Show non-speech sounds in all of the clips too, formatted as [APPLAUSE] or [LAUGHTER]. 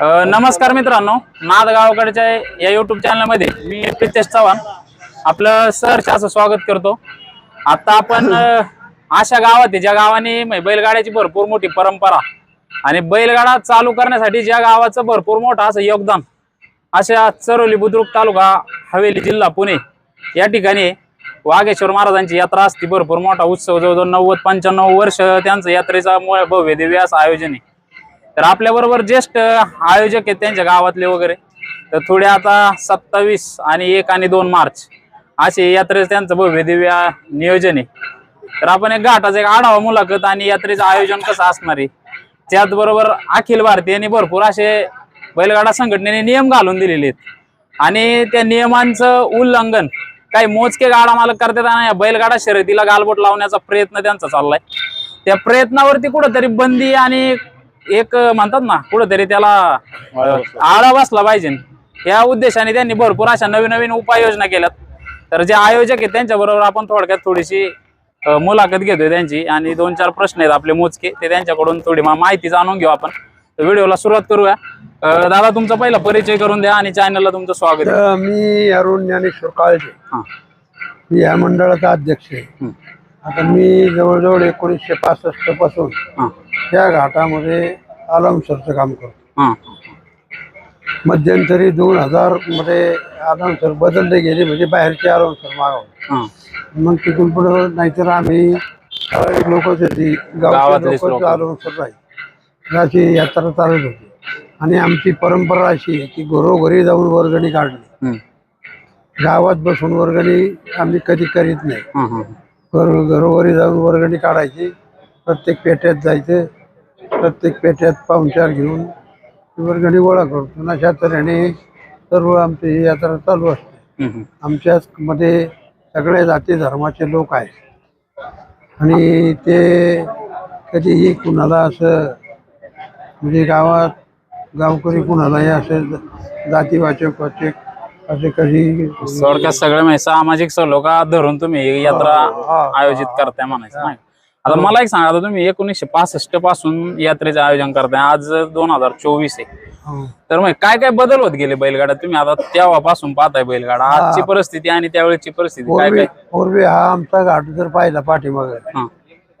अ, नमस्कार मित्रांनो नाद गावाकडच्या या युट्यूब चॅनलमध्ये मी प्रितेश चव्हाण. आपलं सहर्ष असं स्वागत करतो. आता आपण अ, अशा गावात आहे ज्या गावाने म्हणजे बैलगाड्याची भरपूर मोठी परंपरा आणि बैलगाडा चालू करण्यासाठी ज्या गावाचं भरपूर मोठं असं योगदान अशा चरोली बुद्रुक तालुका हवेली जिल्हा पुणे या ठिकाणी वाघेश्वर महाराजांची यात्रा असते. भरपूर मोठा उत्सव जवळजवळ नव्वद पंच्याण्णव वर्ष त्यांचं यात्रेचा मो- भव्य दिव्य असं आयोजन आहे. तर आपल्या बरोबर ज्येष्ठ आयोजक आहेत त्यांच्या गावातले वगैरे. तर थोडे आता सत्तावीस आणि एक आणि दोन मार्च असे यात्रेचं त्यांचं भव्य दिव्य नियोजन आहे. तर आपण एक घाटाचा एक आढावा मुलाखत आणि यात्रेचं आयोजन कसं असणार आहे? त्याचबरोबर अखिल भारतीयांनी भरपूर असे बैलगाडा संघटनेने नियम घालून दिलेले आहेत. आणि त्या नियमांचं उल्लंघन काही मोजके गाडा मालक करतात आणि बैलगाडा शर्यतीला गालबोट लावण्याचा प्रयत्न त्यांचा चाललाय. त्या प्रयत्नावरती कुठंतरी बंदी आणि एक म्हणतात ना कुठंतरी त्याला आळा बसला पाहिजे. या उद्देशाने त्यांनी भरपूर अशा नवीन नवीन उपाययोजना केल्यात. तर जे आयोजक आहेत त्यांच्या बरोबर आपण थोडक्यात थोडीशी मुलाखत घेतोय त्यांची. आणि दोन चार प्रश्न आहेत आपले मोजके ते त्यांच्याकडून थोडी माहिती जाणून घेऊ आपण. व्हिडिओला सुरुवात करूया. दादा तुमचा पहिला परिचय करून द्या आणि चॅनलला तुमचं स्वागत आहे. मी अरुण ज्ञानेश्वर काळजे. हा. मी या मंडळाचा अध्यक्ष आहे. आता मी जवळजवळ एकोणीसशे पासष्टपासून त्या घाटामध्ये अलाउन्सरचं काम करतो. हा. मध्यंतरी दोन हजारमध्ये अलाउन्सर बदलले गेले म्हणजे बाहेरचे अलाउन्सर मागवले. हा. मग तिथून पुढं नाहीतर आम्ही होती गावातलेच लोकं. लोक. अलाउन्सर राहील अशी यात्रा चालत होती. आणि आमची परंपरा अशी आहे की घरोघरी जाऊन वर्गणी काढली. हम्म. गावात बसून वर्गणी आम्ही कधी करीत नाही. हा हा घर घरोघरी जाऊन वर्गणी काढायची प्रत्येक पेट्यात जायचं प्रत्येक पेट्यात पाहुणचार घेऊन वर्गणी गोळा करतो. अशा तऱ्हेने सर्व आमची ही यात्रा चालू असते. आमच्याच मध्ये सगळ्या जाती धर्माचे लोक आहेत. आणि ते कधीही कुणाला असं म्हणजे गावात गावकरी कुणालाही असं जातीवाचक वाचक असे कधी थोडक्यात सगळे म्हणजे सामाजिक सलोखा धरून तुम्ही ही यात्रा आयोजित करताय म्हणायचं नाही आता मला एक सांगा आता तुम्ही एकोणीसशे पासष्टपासून यात्रेचं आयोजन करताय आज दोन हजार चोवीस आहे. हो. तर मग काय काय बदल होत गेले बैलगाड्यात? तुम्ही आता तेव्हापासून पाहताय बैलगाडा आजची परिस्थिती आणि त्यावेळेची परिस्थिती काय पूर्वी काय पूर्वी हा आमचा घाट जर पाहिला पाठीमागे हा.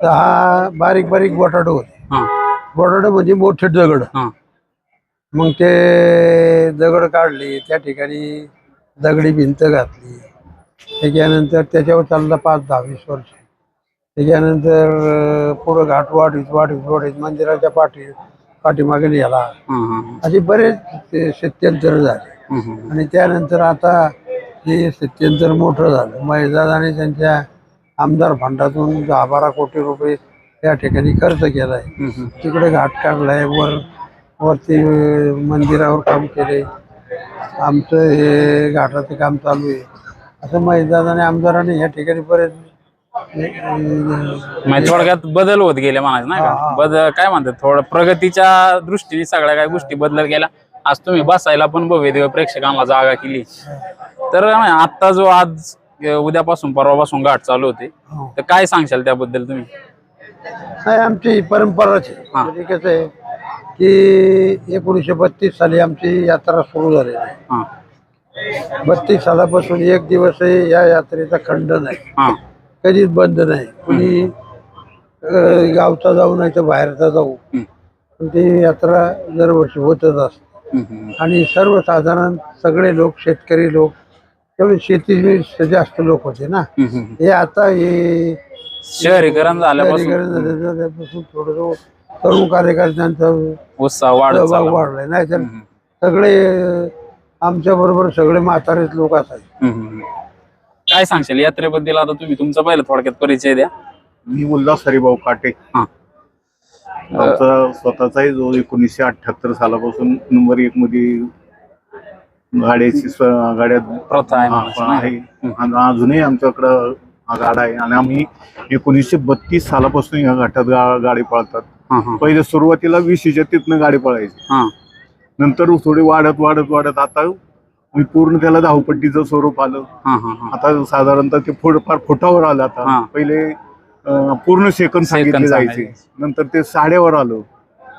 तर हा बारीक बारीक बटाटो होते. हा. बटाटो म्हणजे मोठे दगड. हा. मग ते दगड काढले त्या ठिकाणी दगडी भिंत घातली. त्याच्यानंतर त्याच्यावर चालला पाच दहा वीस वर्ष. त्याच्यानंतर पुढं घाट वाढीत वाढीत वाढीत मंदिराच्या पाठी पाठीमागे हा असे बरेच ते सत्यंतर झाले. आणि त्यानंतर आता हे सत्यंतर मोठं झालं. महिलांनी त्यांच्या आमदार फंडातून दहा बारा कोटी रुपये त्या ठिकाणी खर्च केलाय. तिकडे घाट काढलाय वर वरती मंदिरावर काम केले. आमचं हे घाटाचं काम चालू आहे. असं आणि आमदारांनी या ठिकाणी बरेच म्हणजे थोडक्यात बदल होत गेले म्हणायचं नाही का? बदल काय म्हणतात थोडं प्रगतीच्या दृष्टीने सगळ्या काही गोष्टी बदलत गेल्या आज तुम्ही बसायला पण भव्य प्रेक्षकांना जागा केली. तर आता जो आज उद्यापासून परवापासून घाट चालू होते. हो. तर काय सांगशाल त्याबद्दल तुम्ही? नाही आमची परंपराच आहे हा. म्हणजे कसं आहे की एकोणीसशे बत्तीस साली आमची यात्रा सुरू झालेली आहे. हा. बत्तीस सालापासून एक दिवसही या यात्रेचा खंड नाही. हा. कधीच बंद नाही कुणी अं, गावचा जाऊ नाही तर बाहेरचा जाऊ. पण ती यात्रा दरवर्षी होतच असते. आणि सर्वसाधारण सगळे लोक शेतकरी लोक तेवढे शेती जास्त लोक होते ना. हे आता हे शहरीकरण झाल्यापासून शहरीकरण झाल्यापासून थोडं तरुण कार्यकर्त्यांचा उत्साह वाढत सहभाग चालला. वाढलाय नाही तर हम्म, सगळे आमच्या बरोबर सगळे म्हातारेच लोक असायचे हम्म. काय सांगशाल? यात्रेबद्दल आता तुम्ही तुमचा पहिला थोडक्यात परिचय द्या. मी उल्हास हरिभाऊ काटे. हा. आमचा स्वतःचाही जो एकोणीसशे अठ्याहत्तर सालापासून नंबर एक मध्ये गाड्याची स- गाड्यात प्रथा आहे हा, आणि अजूनही आमच्याकडं हा गाडा आहे. आणि आम्ही एकोणीसशे बत्तीस सालापासून या घाटात गा- गाडी पळतात. हा हा. पहिले सुरुवातीला वीसच्या तिथनं गाडी पळायची. हा. नंतर थोडी वाढत वाढत वाढत. आता मी पूर्ण त्याला धावपट्टीचं स्वरूप आलं. हा हा हा. आता साधारणतः ते फार फुटावर आलं हा. आता पहिले अं, पूर्ण सेकंद सांगितले जायचे. नंतर ते साड्यावर आलं.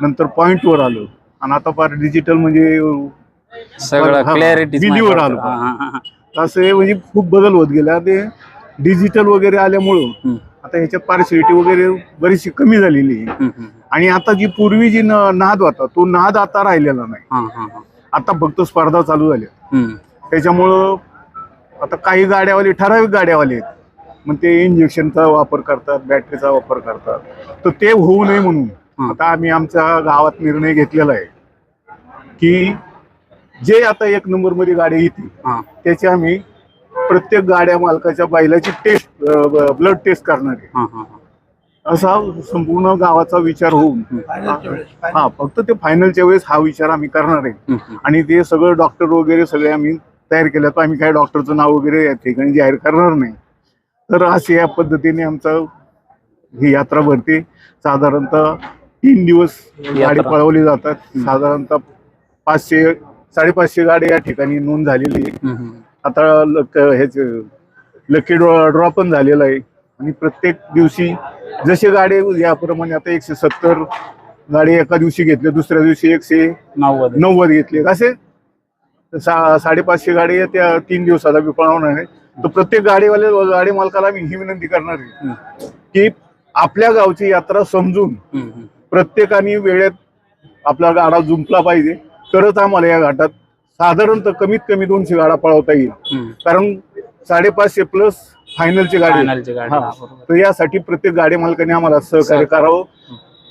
नंतर पॉइंटवर आलं. आणि आता फार डिजिटल म्हणजे सगळं हा, क्लॅरिटी आलो. असं हे म्हणजे खूप बदल होत गेला. ते डिजिटल वगैरे आल्यामुळं आता ह्याच्यात पार्शिलिटी वगैरे बरीचशी कमी झालेली आहे. आणि आता जी पूर्वी जी न- नाद होता तो नाद आता राहिलेला नाही. आता फक्त स्पर्धा चालू झाल्या त्याच्यामुळं आता काही गाड्यावाले ठराविक गाड्यावाले आहेत. मग ते इंजेक्शनचा वापर करतात बॅटरीचा वापर करतात. तर ते होऊ नये म्हणून. आता आम्ही आमच्या गावात निर्णय घेतलेला आहे की जे आता एक नंबरमध्ये गाडी येते त्याची आम्ही प्रत्येक गाड्या मालकाच्या बैलाची टेस्ट ब्लड टेस्ट करणार आहे. असा संपूर्ण गावाचा विचार होऊन. हा फक्त ते फायनलच्या वेळेस हा विचार आम्ही करणार आहे. आणि ते सगळं डॉक्टर वगैरे सगळे आम्ही तयार केलं तर आम्ही काय डॉक्टरचं नाव वगैरे या ठिकाणी जाहीर करणार नाही. तर असे या पद्धतीने आमचं ही यात्रा भरते. साधारणतः तीन दिवस गाडी. पळवली जातात. साधारणतः पाचशे साडेपाचशे गाडी या ठिकाणी नोंद झालेली आहे. आता ह्याच लकी ड्रॉ ड्रॉ पण झालेला आहे. आणि प्रत्येक दिवशी जसे गाडी याप्रमाणे आता एकशे सत्तर गाडी एका दिवशी घेतल्या दुसऱ्या दिवशी एकशे नव्वद. नव्वद घेतले. असे सा साडेपाचशे गाडी त्या तीन दिवसाला मी पळवणार आहे. तर प्रत्येक गाडीवाले गाडी मालकाला मी ही विनंती करणार आहे की आपल्या गावची यात्रा समजून प्रत्येकाने वेळेत आपला गाडा जुंपला पाहिजे. तरच आम्हाला या घाटात साधारणतः कमीत कमी दोनशे गाडा पळवता येईल. कारण साडेपाचशे प्लस फायनलची गाडी. फायनलची गाडी हा. बरोबर. तर यासाठी प्रत्येक गाडी मालकाने आम्हाला सहकार्य सहकार्य. करावं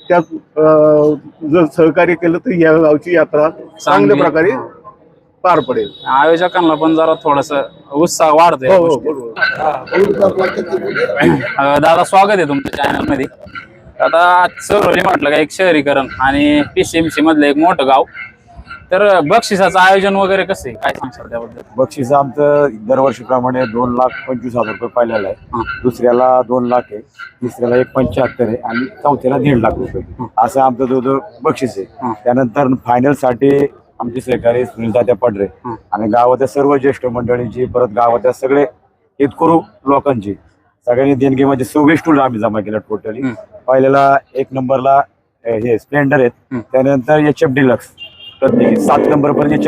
त्या अं, जर सहकार्य केलं तर या गावची यात्रा चांगल्या प्रकारे. पार पडेल आयोजकांना पण जरा थोडस उत्साह वाढतोय या हो हो गोष्टीत. बरोबर अं, दादा स्वागत आहे तुमच्या चॅनलमध्ये आता चरोली म्हटलं का एक शहरीकरण आणि पीसीएमसी मधलं एक मोठं गाव तर बक्षिसाचं आयोजन वगैरे कसं आहे काय सांगशाल त्याबद्दल बक्षीस आमचं दरवर्षीप्रमाणे दोन लाख पंचवीस हजार रुपये पहिल्याला हा. आहे दुसऱ्याला दोन लाख आहे तिसऱ्याला एक पंच्याहत्तर आहे आणि चौथ्याला दीड लाख रुपये असं आमचं जो जो बक्षीस. आहे त्यानंतर फायनलसाठी आमचे सहकारी सुनील तात्या पडरे. आणि गावातल्या सर्व ज्येष्ठ मंडळींची परत गावातल्या सगळे हितकरू लोकांची सगळ्यांनी देणगी म्हणजे सव्वीस टूल आम्ही जमा केल्या टोटली. पहिल्याला एक नंबरला हे स्प्लेंडर आहेत. त्यानंतर एच एफ डिलक्स सात नंबर पर्यंत एच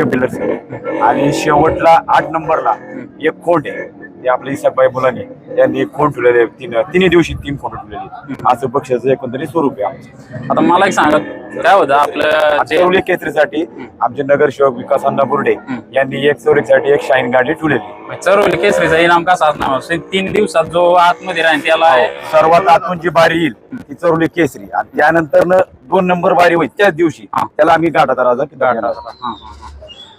आणि शेवटला आठ नंबरला एक खोट आहे. ते आपले इसाबाई मुलांनी त्यांनी एक खोंड ठेवलेले तीन तिन्ही दिवशी तीन खोंड ठेवलेली. असं पक्षाचं एकंदरीत स्वरूप आहे आमचं. आता मला एक सांगा काय होतं आपलं चौली केसरीसाठी आमचे नगरसेवक विकास अण्णा बुर्डे यांनी एक चौलीसाठी एक शाईन गाडी ठेवलेली. चरवली केसरीचा इनाम कसा असणार? असे तीन दिवसात जो आतमध्ये राहील त्याला सर्वात आतून जी बारी येईल ती चौली केसरी. आणि त्यानंतर न दोन नंबर बारी होईल त्याच दिवशी हा. त्याला आम्ही गाठात राजा. हा, हा, हा.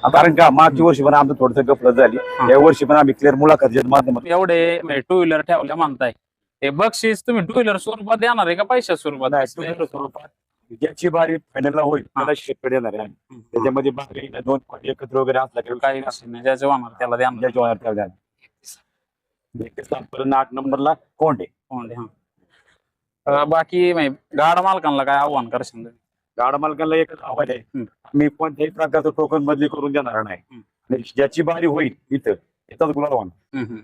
कारण का मागच्या वर्षी पण आमचं थोडंसं गफलत झाली. या वर्षी पण आम्ही क्लिअर मुलाखतीच्या माध्यमातून. एवढे टू व्हीलर ठेवल्या म्हणताय. ते बक्षीस तुम्ही टू व्हीलर स्वरूपात देणार आहे का पैशा स्वरूपात? स्वरूपात. ज्याची बारी फायनलला होईल त्याला शेतकरी येणार आहे. त्याच्यामध्ये बारी दोन एकत्र वगैरे असला की काही नसेल ज्याचे होणार त्याला देणार. ज्याच्या वयात त्याला द्या. सातपर्यंत आठ नंबरला कोंडे. कोंडे, हा. बाकी म्हणजे गाडा मालकांना काय आव्हान करशील? गाडा मालकाला एकच आव्हान आहे. मी कोणत्याही प्रकारचं टोकन बदली करून देणार नाही. आणि ज्याची बारी होईल इथं हम्म.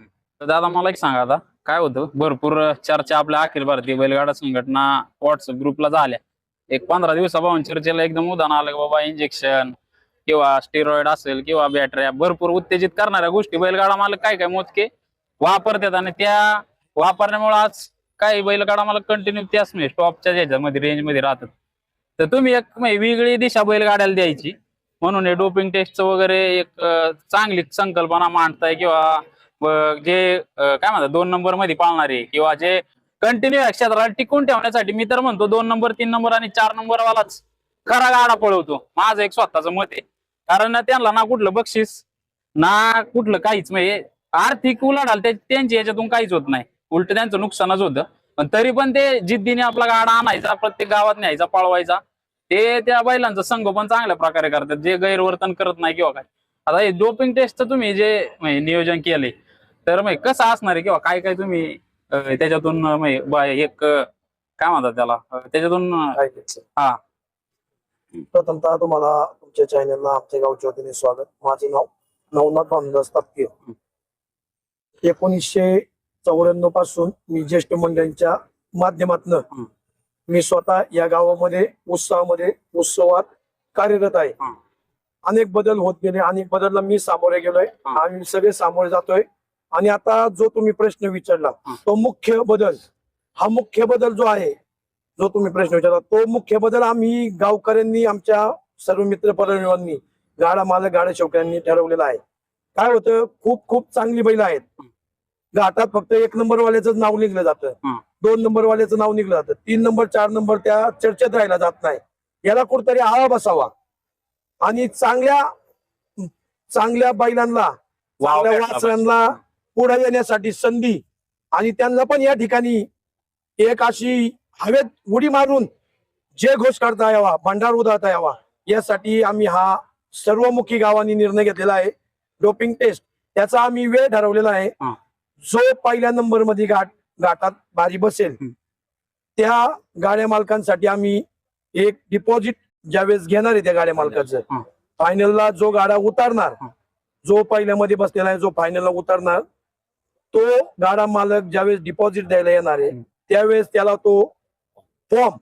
तर दादा मला एक सांगा आता काय होतं? भरपूर चर्चा आपल्या अखिल भारतीय बैलगाडा संघटना व्हॉट्सअप ग्रुपला झाल्या. एक पंधरा दिवसापासून चर्चेला एकदम उदाहरण आलं की बाबा इंजेक्शन किंवा स्टेरॉइड असेल किंवा बॅटऱ्या भरपूर उत्तेजित करणाऱ्या गोष्टी. बैलगाडा मालक काय काय मोजके वापरतात आणि त्या वापरण्यामुळे आज काही बैलगाडा मालक कंटिन्यू त्याच टॉपच्या ह्याच्यामध्ये रेंजमध्ये राहतात. तर तुम्ही एक वेगळी दिशा बैलगाड्याला द्यायची. म्हणून हे डोपिंग टेस्टचं वगैरे एक चांगली संकल्पना मांडताय किंवा जे काय म्हणतात दोन नंबरमध्ये पाळणारे किंवा जे कंटिन्यू या क्षेत्राला टिकून ठेवण्यासाठी मी तर म्हणतो दोन नंबर तीन नंबर आणि चार नंबर वालाच खरा गाडा पळवतो. माझं एक स्वतःचं मत आहे. कारण त्यांना ना कुठलं बक्षीस ना कुठलं काहीच म्हणजे आर्थिक उलाढाल त्यांची याच्यातून काहीच होत नाही. उलट त्यांचं नुकसानच होतं. पण तरी पण ते जिद्दीने आपला गाडा आणायचा प्रत्येक गावात न्यायचा पळवायचा ते त्या बैलांचं संगोपन चांगल्या प्रकारे करतात जे गैरवर्तन करत नाही किंवा काय आता हे डोपिंग टेस्टचं तुम्ही जे म्हणजे नियोजन केले तर मग कसं असणार आहे किंवा काय काय तुम्ही त्याच्यातून एक काय म्हणतात त्याला त्याच्यातून? हा. प्रथमतः तुम्हाला तुमच्या चॅनलला आमच्या गावच्या वतीने स्वागत माझं नाव नवनाथ भामदास तापकीर एकोणीसशे चौऱ्याण्णवपासून मी ज्येष्ठ मंडळींच्या. माध्यमातून मी स्वतः या गावामध्ये उत्साहामध्ये उत्सवात कार्यरत आहे. अनेक बदल होत गेले अनेक बदलला मी सामोरे गेलोय. आम्ही सगळे सामोरे जातोय आणि आता जो तुम्ही प्रश्न विचारला. तो मुख्य बदल हा मुख्य बदल जो आहे जो तुम्ही प्रश्न विचारला तो मुख्य बदल आम्ही गावकऱ्यांनी आमच्या सर्व मित्र परिवारांनी गाडा मालक गाड्या शेवट्यांनी ठरवलेला आहे काय होतं खूप खूप चांगली बैल आहेत घाटात फक्त एक नंबर वाल्याचं नाव निघलं जातं. दोन नंबर वाल्याचं नाव निघलं जातं. तीन नंबर चार नंबर त्या चर्चेत राहिला जात नाही. याला कुठतरी आळा बसावा. आणि चांगल्या चांगल्या बैलांना चांगल्या वासरांना पुढे येण्यासाठी संधी. आणि त्यांना पण या ठिकाणी एक अशी हवेत उडी मारून जे घोष काढता यावा भंडार उधळता यावा यासाठी आम्ही हा सर्वमुखी गावांनी निर्णय घेतलेला आहे. डोपिंग टेस्ट त्याचा आम्ही वेळ ठरवलेला आहे. जो पहिल्या नंबरमध्ये गाठ घाटात बारी बसेल. त्या गाड्या मालकांसाठी आम्ही एक डिपॉझिट ज्यावेळेस घेणार आहे त्या गाड्या मालकाचं. फायनलला जो गाडा उतारणार. जो पहिल्यामध्ये बसलेला आहे जो फायनलला उतरणार तो गाडा मालक ज्यावेळेस डिपॉझिट द्यायला येणार आहे. त्यावेळेस त्याला तो फॉर्म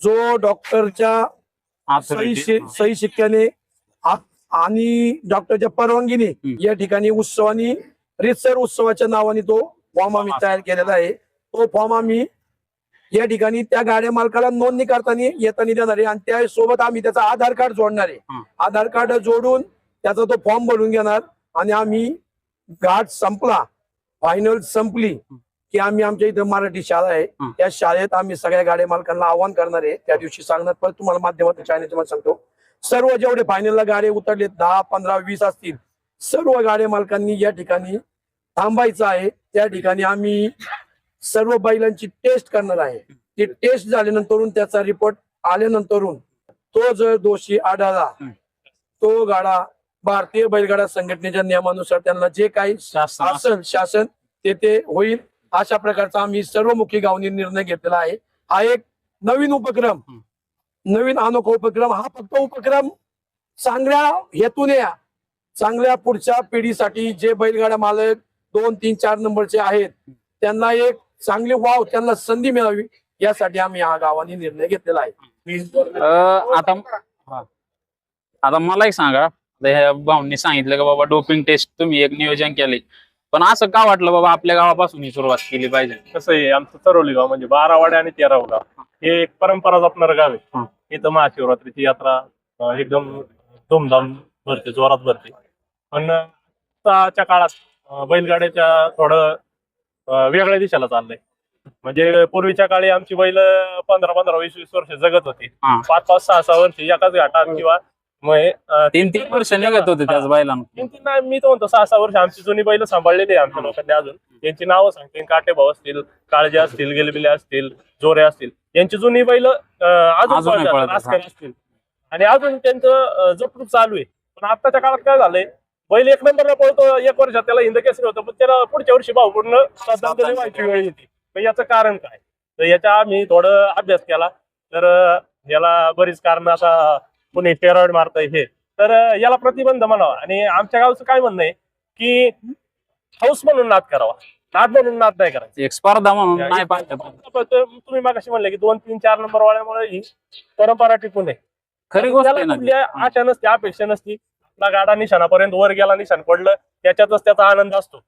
जो डॉक्टरच्या सही शिक्क्याने आणि डॉक्टरच्या परवानगीने. या ठिकाणी उत्सवानी रितसर उत्सवाच्या नावाने तो फॉर्म आम्ही तयार केलेला आहे. तो फॉर्म आम्ही या ठिकाणी त्या गाड्या मालकाला नोंदणी करताना येताना देणार आहे. आणि त्या सोबत आम्ही त्याचा आधार कार्ड जोडणार आहे. आधार कार्ड जोडून त्याचा तो फॉर्म भरून घेणार. आणि आम्ही घाट संपला. फायनल संपली की आम्ही आमच्या इथं मराठी शाळा आहे. त्या शाळेत आम्ही सगळ्या गाड्या मालकांना आव्हान करणार आहे. त्या दिवशी सांगणार पण तुम्हाला माध्यमातून शाळेने तुम्हाला सांगतो. सर्व जेवढे फायनलला गाडे उतरले दहा पंधरा वीस असतील सर्व गाड्या मालकांनी या ठिकाणी थांबायचं आहे. त्या ठिकाणी आम्ही सर्व बैलांची टेस्ट करणार आहे. ती टेस्ट झाल्यानंतर त्याचा रिपोर्ट आल्यानंतर तो जर दोषी आढळला. तो गाडा भारतीय बैलगाडा संघटनेच्या नियमानुसार त्यांना जे काही शासन शासन ते ते होईल. अशा प्रकारचा आम्ही सर्वमुखी गावनी निर्णय घेतलेला आहे. हा एक नवीन उपक्रम. नवीन अनोखा उपक्रम. हा फक्त उपक्रम चांगल्या हेतूने चांगल्या पुढच्या पिढीसाठी जे बैलगाडा मालक दोन तीन चार नंबरचे आहेत त्यांना एक चांगली वाव त्यांना संधी मिळावी यासाठी आम्ही हा गावाने निर्णय घेतलेला आहे. अं, आता हा. आता मला एक सांगा भाऊंनी सांगितलं का बाबा डोपिंग टेस्ट तुम्ही एक नियोजन केले पण असं का वाटलं बाबा आपल्या गावापासून ही सुरुवात केली पाहिजे? कसं आहे आमचं तरवली गाव म्हणजे बारावाडे आणि तेराव गाव. हे. एक परंपरा जपणार गाव. आहे. इथं महाशिवरात्रीची यात्रा एकदम धूमधाम भरते जोरात भरते. पण आताच्या काळात बैलगाड्याच्या थोडं वेगळ्या दिशेला चाललंय. म्हणजे पूर्वीच्या काळी आमची बैल पंधरा पंधरा वीस वीस वर्ष जगत होती. हा. पाच पाच सहा सहा वर्ष एकाच घाटात किंवा मग हे, अं, तीन तीन वर्ष निघत होते त्याच बैलांना. तीन तीन नाही मी तर म्हणतो सहा सहा वर्ष आमची जुनी बैल सांभाळलेली आहे आमच्या लोकांनी अजून. यांची नावं सांगते. काटे भाऊ असतील काळजे असतील गेलबिले असतील जोरे असतील. यांची जुनी बैल अजून अजूनही पळतात, पळतात, आस्कर असतील. आणि अजून त्यांचं अं, जपणूक चालू आहे. पण आताच्या काळात काय झालंय? बैल एक नंबरला पळतो एक वर्षात त्याला हिंद केसरी होतं पण त्याला पुढच्या वर्षी भाऊ पूर्ण श्रद्धांजली व्हायची वेळ येते पण याचं कारण काय? तर याचा आम्ही थोडं अभ्यास केला. तर याला बरीच कारण आता कुणी स्टेरॉइड मारतंय हे. तर याला प्रतिबंध म्हणावा. आणि आमच्या गावचं काय म्हणणं आहे की हाऊस म्हणून नाद करावा. नाद म्हणून नाद नाही करायचा. एक स्पर्धा म्हणून नाही पाहिजे तुम्ही मागाशी म्हणले की दोन तीन चार नंबर वाल्यामुळे ही परंपरा टिकून आहे. खरी गोष्ट. कुठल्या आशा नसते अपेक्षा नसती. आपला गाडा निशाणापर्यंत वर गेला निशाण पडलं त्याच्यातच त्याचा आनंद असतो.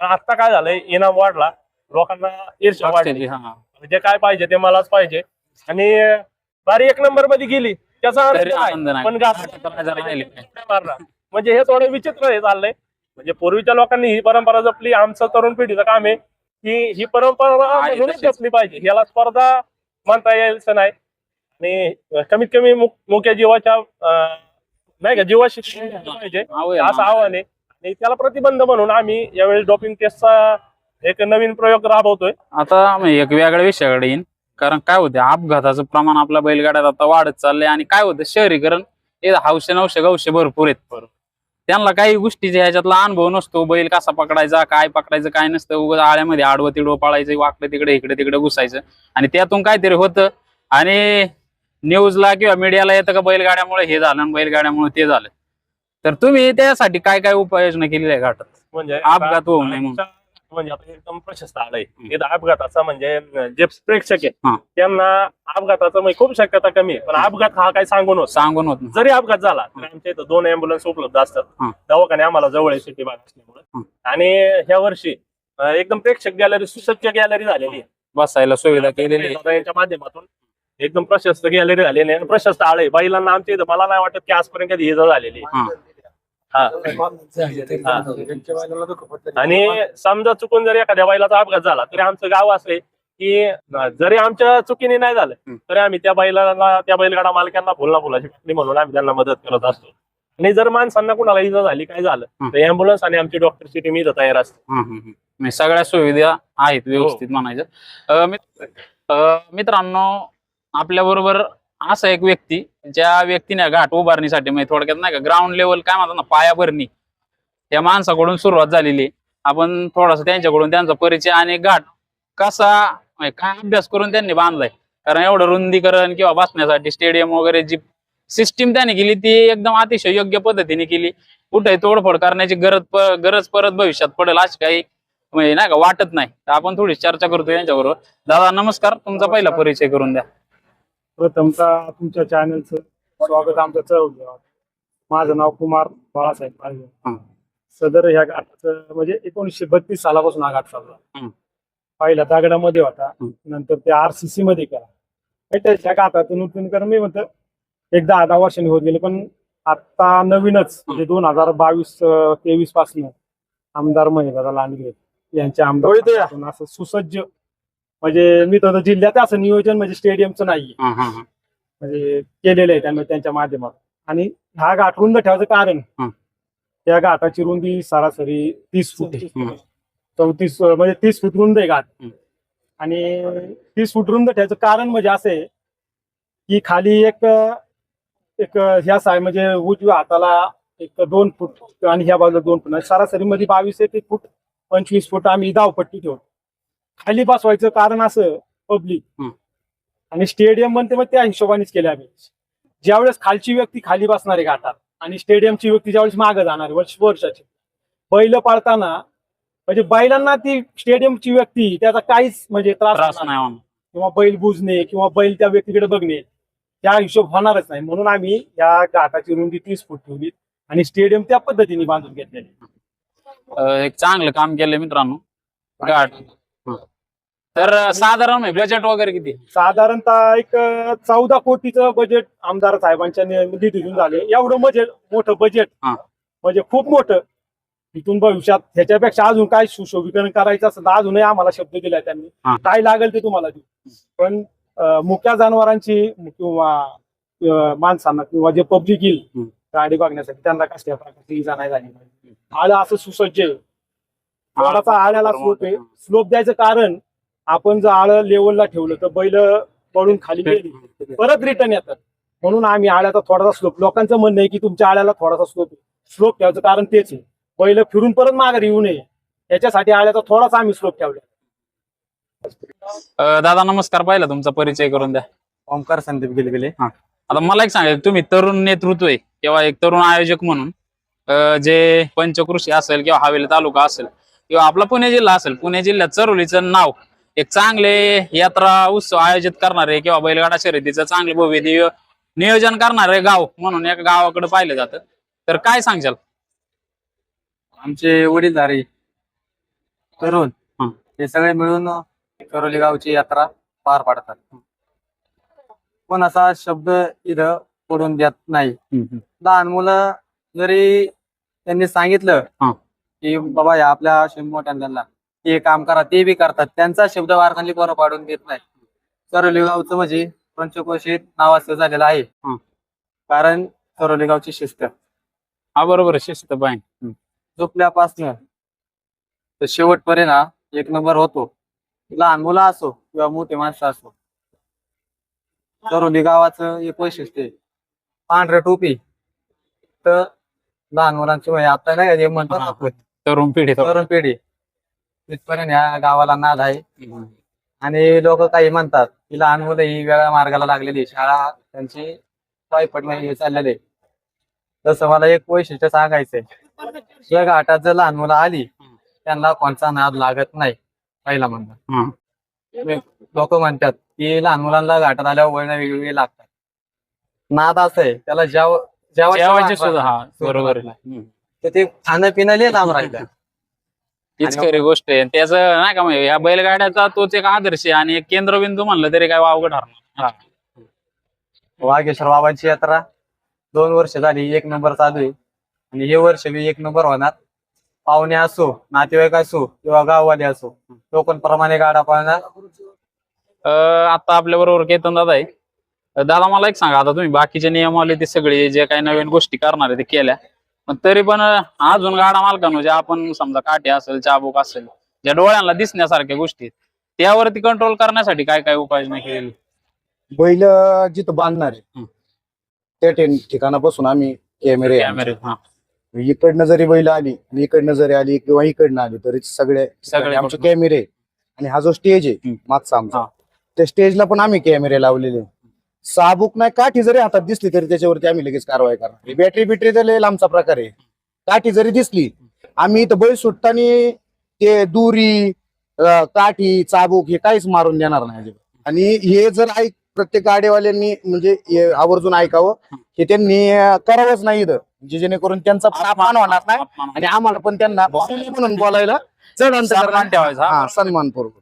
पण आता काय झालंय इनाम वाढला लोकांना ईर्ष्या वाढली. हा. जे काय पाहिजे ते मलाच पाहिजे. आणि बारी एक नंबरमध्ये गेली त्याचा. पण मारणार. म्हणजे हे थोडं विचित्र हे चाललंय. म्हणजे पूर्वीच्या लोकांनी ही परंपरा जपली आमचं तरुण पिढीचं काम आहे. की ही परंपरा म्हणूनच. जपली पाहिजे. याला स्पर्धा म्हणता यायचं नाही. आणि कमीत कमी मुक्या जीवाच्या नाही का? जीवाशी खेळलं पाहिजे आवय असं. आव्हान आहे. आणि त्याला प्रतिबंध म्हणून आम्ही यावेळी डोपिंग टेस्टचा एक नवीन प्रयोग राबवतोय. आता एक वेगळ्या विषयाकडे येईन. कारण काय होते अपघाताचं प्रमाण आपल्या बैलगाड्यात आता वाढत चाललंय आणि काय होतं शहरीकरण हे हौशे नवशे गवशे भरपूर आहेत. त्यांना काही गोष्टीच्या ह्याच्यातला अनुभव नसतो. बैल कसा पकडायचा काय पकडायचं काय नसतं. उगाच आळ्यामध्ये आडवं तिडवं पाळायचं वाकडं तिकडे इकडे तिकडे घुसायचं. आणि त्यातून काहीतरी होतं. आणि न्यूजला किंवा मीडियाला येतं का बैलगाड्यामुळे? हे झालं आणि बैलगाड्यामुळे ते झालं. तर तुम्ही त्यासाठी काय काय उपाययोजना केलेल्या आहे घाटात? म्हणजे अपघात होऊ नये म्हणून. म्हणजे आता एकदम प्रशस्त आलंय. तिथं अपघाताचा म्हणजे जे प्रेक्षक. आहे त्यांना अपघाताचं म्हणजे खूप शक्यता कमी आहे. पण अपघात हा काही सांगून होत सांगून होत नाही. जरी अपघात झाला तर आमच्या इथं दोन अँब्युलन्स उपलब्ध असतात. दवाखाने आम्हाला जवळ आहे सिटी भाग असल्यामुळे. आणि ह्या वर्षी एकदम प्रेक्षक गॅलरी सुसज्ज गॅलरी झालेली आहे. बसायला सुविधा केलेली आहे. माध्यमातून एकदम प्रशस्त गॅलरी झालेली आहे आणि प्रशस्त आळ आहे बैलांना आमच्या इथं मला नाही वाटत की आजपर्यंत कधी इजा झालेली आहे. हा. हा आणि समजा चुकून जर एखाद्या बैलाचा अपघात झाला तरी आमचं गाव असे की जरी आमच्या चुकीने नाही झालं हं. तरी आम्ही त्या बैलाला त्या बैलगाडा मालकांना फुलना फुलाची म्हणून आम्ही त्यांना मदत करत असतो आणि जर माणसांना कुणाला इजा झाली काय झालं हं. तर अँब्युलन्स आणि आमची डॉक्टरची टीम इथं तयार असते हम्म, हम्म, हम्म. म्हणजे सगळ्या सुविधा आहेत व्यवस्थित म्हणायचं अं, मित- अं, मित्रांनो आपल्या बरोबर असा एक व्यक्ती ज्या व्यक्तीने घाट उभारणीसाठी म्हणजे थोडक्यात नाही का ग्राउंड लेवल काय म्हणतात ना पायाभरणी या माणसाकडून सुरुवात झालेली. आपण थोडासा त्यांच्याकडून त्यांचा परिचय आणि घाट कसा म्हणजे काय अभ्यास करून त्यांनी बांधलाय? कारण एवढं रुंदीकरण किंवा बसण्यासाठी स्टेडियम वगैरे जी सिस्टीम त्याने केली ती एकदम अतिशय योग्य पद्धतीने केली. कुठे तोडफोड करण्याची गरज गरज परत भविष्यात पडेल अशी काही म्हणजे नाही का वाटत नाही. तर आपण थोडी चर्चा करतो यांच्याबरोबर दादा नमस्कार. तुमचा पहिला परिचय करून द्या. प्रथमतः तुमच्या चॅनलचं स्वागत आमचं चळवलं माझं नाव कुमार बाळासाहेब हं. सदर ह्या घाटाचं म्हणजे एकोणीसशे बत्तीस सालापासून हा घाट चालला. पहिला दगडामध्ये होता. नंतर ते आरसीसी मध्ये केला. त्याच्या घाटाचं नूतनीकरण मी म्हणतो एक दहा दहा वर्षांनी होत गेले पण आता नवीनच म्हणजे दोन हजार बावीस तेवीसपासून आमदार महिला लांडगे यांच्या आमदार असं सुसज्ज म्हणजे मी तर जिल्ह्यात असं नियोजन म्हणजे स्टेडियमचं नाही हा, हा, हा. म्हणजे केलेले आहे त्यांनी त्यांच्या माध्यमातून आणि हा घाट रुंद ठेवायचं कारण हं. या घाटाची रुंदी सरासरी तीस फूट आहे. चौतीस म्हणजे तीस फूट रुंद आहे घाट हं. आणि तीस फूट रुंद ठेवायचं कारण म्हणजे असं आहे की खाली एक एक ह्या साय म्हणजे उजव्या हाताला एक दोन फूट आणि ह्या बाजूला दोन फूट सरासरी मध्ये बावीस एक फूट पंचवीस फूट आम्ही धावपट्टी ठेवतो खाली बसवायचं कारण असं पब्लिक. आणि स्टेडियम बनते मग त्या हिशोबानेच केले आम्ही. ज्यावेळेस खालची व्यक्ती खाली बसणार आहे घाटात आणि स्टेडियमची व्यक्ती ज्यावेळेस मागे जाणार वर्ष वर्षाची. बैल पाळताना म्हणजे बैलांना ती स्टेडियमची व्यक्ती त्याचा काहीच म्हणजे त्रास नाही किंवा बैल बुजणे किंवा बैल त्या व्यक्तीकडे बघणे त्या हिशोब होणारच नाही. म्हणून आम्ही या घाटाची रुंदी तीस फूट ठेवली आणि स्टेडियम त्या पद्धतीने बांधून घेतलेले. एक चांगलं काम केलंय मित्रांनो. घाट. तर साधारण बजेट वगैरे किती साधारणतः एक चौदा कोटीचं बजेट आमदार साहेबांच्या निधीतून झाले एवढं बजेट मोठं बजेट. म्हणजे खूप मोठं इथून भविष्यात ह्याच्यापेक्षा अजून काय सुशोभीकरण करायचं असेल तर अजूनही आम्हाला शब्द दिलाय त्यांनी. काय लागेल ते तुम्हाला देऊ पण मुक्या जनावरांची किंवा माणसांना किंवा जे पब्लिक येईल. गाडी बघण्यासाठी त्यांना कसल्या प्रकारची इजा नाही झाली. आळं असं सुसज्ज थोडासा आळ्याला स्लोप आहे. स्लोप द्यायचं कारण आपण जर आळं लेवलला ठेवलं तर बैल पडून खाली गेली. परत रिटर्न येतात. म्हणून आम्ही आळ्याचा थोडासा स्लोप लोकांचं म्हणणं आहे की तुमच्या आळ्याला थोडासा स्लोप स्लोप ठेवायचं कारण तेच आहे. बैल फिरून परत माघारी येऊ नये. याच्यासाठी आळ्याचा थोडासा आम्ही स्लोप ठेवला. दादा नमस्कार. पहिला तुमचा परिचय करून द्या. ओमकार संदीप गेले आता मला एक सांगायचं तुम्ही तरुण नेतृत्व आहे किंवा एक तरुण आयोजक म्हणून जे पंचकृषी असेल किंवा हवेली तालुका असेल किंवा आपला पुणे जिल्हा असेल पुणे जिल्ह्यात चरोलीचं नाव एक चांगले यात्रा उत्सव आयोजित करणारे किंवा बैलगाडा शर्यतीचं चांगले भव्य नियोजन करणारे गाव म्हणून एका गावाकडे पाहिलं जातं. तर काय सांगशाल? आमचे वडीलधारी तरुण हं. हे सगळे मिळून करोली गावची यात्रा पार पाडतात. पण असा शब्द इथं पडून देत नाही. लहान मुलं जरी त्यांनी सांगितलं हं. की बाबा या आपल्या त्यांना हे काम करा ते बी करतात. त्यांचा शब्द वारखाली बरं पाडून देत नाही. करोली गावचं म्हणजे पंचकोशीत नावाचं झालेलं आहे. हं. कारण करोली गावची शिस्त. हा बरोबर आहे, शिस्त बाईन झोपल्यापासनं तर शेवटपर्यंत हा एक नंबर होतो. लहान मुलं असो किंवा मोठे माणसं असो. तरोली गावाचं एक वैशिष्ट्य आहे. पांढऱ्या टोपी. तर लहान मुलांची म्हणजे आता नाही का जे म्हणतो ना हा. आपण, तरुण पिढी तरुण पिढी. तिथपर्यंत ह्या गावाला नाद आहे. आणि लोक काही म्हणतात की लहान मुलं ही वेगळ्या मार्गाला लागलेली. शाळा त्यांची पायपट हे चाललेले तसं मला एक वैशिष्ट्य सांगायचंय. या घाटात जर लहान मुलं आली त्यांना कोणचा नाद लागत नाही पहिला म्हणतात. लोक म्हणतात की लहान मुलांना घाटात आल्यावर वळणं वेगवेगळे लागतात. नाद असं आहे त्याला जेव जेवायचे जेवायचे सुद्धा बरोबर नाही. तर ते खाणं पिणं लय लांब [LAUGHS] राहिलं. हीच खरी गोष्ट आहे. त्याचं नाही का म्हणजे या बैलगाड्याचा तोच एक आदर्श आहे आणि एक केंद्रबिंदू म्हणलं तरी काय अवघड ठरणार वाघेश्वर बाबांची यात्रा दोन वर्ष झाली एक नंबर चालू आहे. आणि हे वर्ष बी एक नंबर होणार. पाहुणे असो नातेवाईक असो किंवा गाववाले असो टोकन प्रमाणे गाडा पाळणार. अं, आता आपल्या बरोबर केतन दादा आहे. दादा मला एक सांगा. आता तुम्ही बाकीचे नियमावली ते सगळे जे काही नवीन गोष्टी करणार आहे ते केल्या. पण तरी पण अजून गाडा मालकांनो जे आपण समजा काठी असेल चाबूक असेल ज्या डोळ्यांना दिसण्यासारख्या गोष्टी त्यावरती कंट्रोल करण्यासाठी काय काय उपाययोजना केली बैल जिथं बांधणार आहे. त्या ठिक- ठिकाणापासून आम्ही कॅमेरे कॅमेरे हा इकडनं जरी बैल आली आणि इकडनं जरी आली किंवा इकडनं आली तरी सगळे सगळे आमचे कॅमेरे आणि हा जो स्टेज आहे. मागचा आमचा हा. त्या स्टेजला पण आम्ही कॅमेरे लावलेले साबूक नाही काठी जरी हातात दिसली तरी त्याच्यावरती आम्ही लगेच कारवाई करणार. बॅटरी बिटरी तर लय लांबचा प्रकार आहे. काठी जरी दिसली आम्ही इथं बैल सुटताना ते दुरी अं, काठी चाबूक हे काहीच मारून देणार नाही अजिबात. आणि हे जर ऐक प्रत्येक गाडीवाल्यांनी म्हणजे हे आवर्जून ऐकावं हे त्यांनी अं, करावंच नाही इथं. म्हणजे जेणेकरून त्यांचा अपमान होणार नाही आणि आम्हाला पण त्यांना म्हणून बोलायला चढ अंतर सन्मान. ठेवायचा. हा. हा सन्मानपूर्वक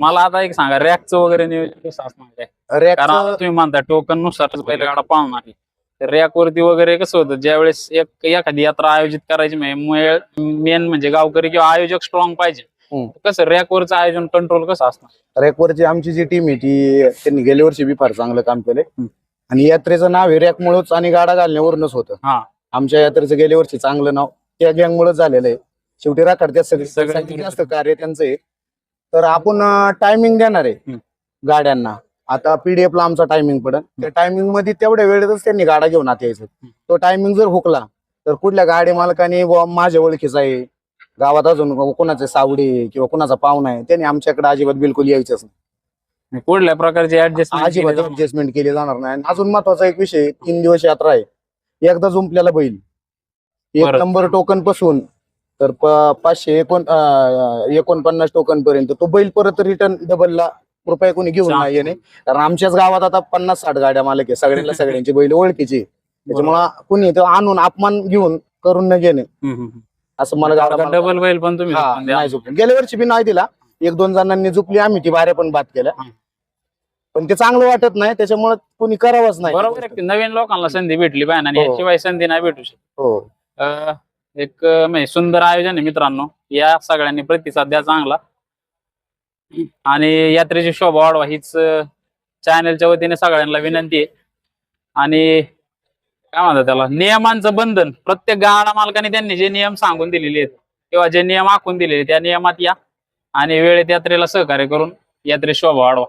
मला आता एक सांगा रॅकचं वगैरे नियोजन कसं असणार आहे. कारण तुम्ही म्हणता टोकन नुसारच बैलगाडा पाळणार आहे रॅक वरती वगैरे कसं होतं ज्यावेळेस एक एखादी यात्रा आयोजित करायची मेन म्हणजे गावकरी किंवा आयोजक स्ट्रॉंग पाहिजे. हम्म. कसं रॅक वरचं आयोजन कंट्रोल कसं असणार? रॅकवरची आमची जी टीम आहे ती त्यांनी गेल्या वर्षी बी फार चांगलं काम केलंय. हम्म. आणि यात्रेचं नाव आहे रॅकमुळेच आणि गाडा घालण्यावरूनच होतं. हा. आमच्या यात्रेचं गेल्या वर्षी चांगलं नाव त्या गँगमुळेच झालेलं आहे. शेवटी राखड त्या सगळे सगळे सगळ्यात जास्त कार्य त्यांचं आहे. तर आपण टायमिंग देणार आहे. गाड्यांना. आता पीडीएफ ला आमचा टायमिंग पडेल. त्या टायमिंगमध्ये तेवढ्या वेळेतच त्यांनी गाडा घेऊन आत यायचं. तो टायमिंग जर हुकला तर कुठल्या गाडी मालकाने माझ्या ओळखीचा आहे. गावात अजून कोणाचे सावडी किंवा कोणाचा पाहुणा आहे त्यांनी आमच्याकडे अजिबात बिलकुल यायचंच नाही. कुठल्या प्रकारचे अजिबात ऍडजस्टमेंट केली जाणार नाही. अजून महत्त्वाचा एक विषय तीन दिवस यात्रा आहे. एकदा जुंपल्याला बैल. एक बरं. नंबर टोकनपासून तर प- पाचशे एकोण अं, एकोणपन्नास टोकन पर्यंत तो बैल परत रिटर्न डबलला रुपये कोणी घेऊन चा- नाही येणे. कारण आमच्याच गावात आता पन्नास साठ गाड्या मालक आहे सगळ्यांना [LAUGHS] सगळ्यांची बैल ओळखीची त्याच्यामुळे कुणी तो आणून अपमान घेऊन करून न घेणे. असं मला गावाला डबल बैल पण तुम्ही हा, झोपून द्या. नाही गेल्या वर्षी बी नाही दिला. एक दोन जणांनी झुपली आम्ही ती बाऱ्या पण बात केल्या. पण ते चांगलं वाटत नाही. त्याच्यामुळे कोणी करावंच नाही. बरोबर आहे नवीन लोकांना संधी भेटली पाहिजे आणि हो. याशिवाय संधी नाही भेटू शकत. हो. अं, एक म्हणजे सुंदर आयोजन आहे मित्रांनो. या सगळ्यांनी प्रतिसाद द्या चांगला. आणि यात्रेची शोभा वाढवा हीच चॅनलच्या वतीने सगळ्यांना विनंती आहे. आणि काय म्हणतात त्याला? नियमांचं बंधन. प्रत्येक गाडा मालकाने त्यांनी जे नियम सांगून दिलेले आहेत किंवा जे नियम आखून दिलेले त्या नियमात या. आणि वेळेत यात्रेला सहकार्य करून यात्रे शोभा वाढवा.